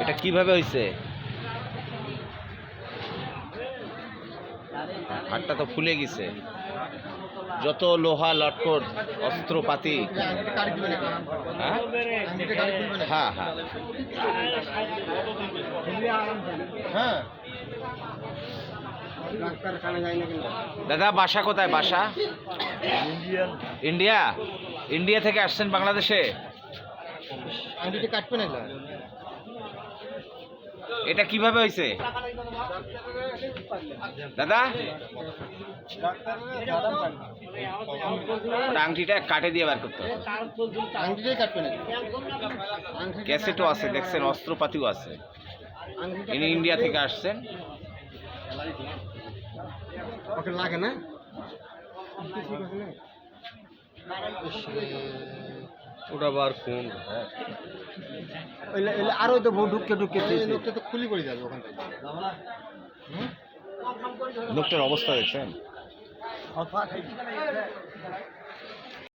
এটা কীভাবে হয়েছে হাটটা তো ফুলে গেছে। যত লোহা লটকট অস্ত্রপাতি। হ্যাঁ? হ্যাঁ, হ্যাঁ? হ্যাঁ দাদা বাসা কোথায়? বাসা? ইন্ডিয়া? ইন্ডিয়া থেকে আসছেন বাংলাদেশে? কাটবে না এটা কীভাবে হয়েছে দাদা? আংটিটা কাটে দিয়ে বার করতে আংটিটাই কাটবে না ক্যাসেটও আছে দেখছেন অস্ত্রপাতিও আছে। ইনি ইন্ডিয়া থেকে আসছেন। লাগে না? ওটা বার কোন আরও তো বউ ঢুকে ঢুকে লোকটা তো খুলি করে যাবে ওখান থেকে। লোকটার অবস্থা দেখছেন?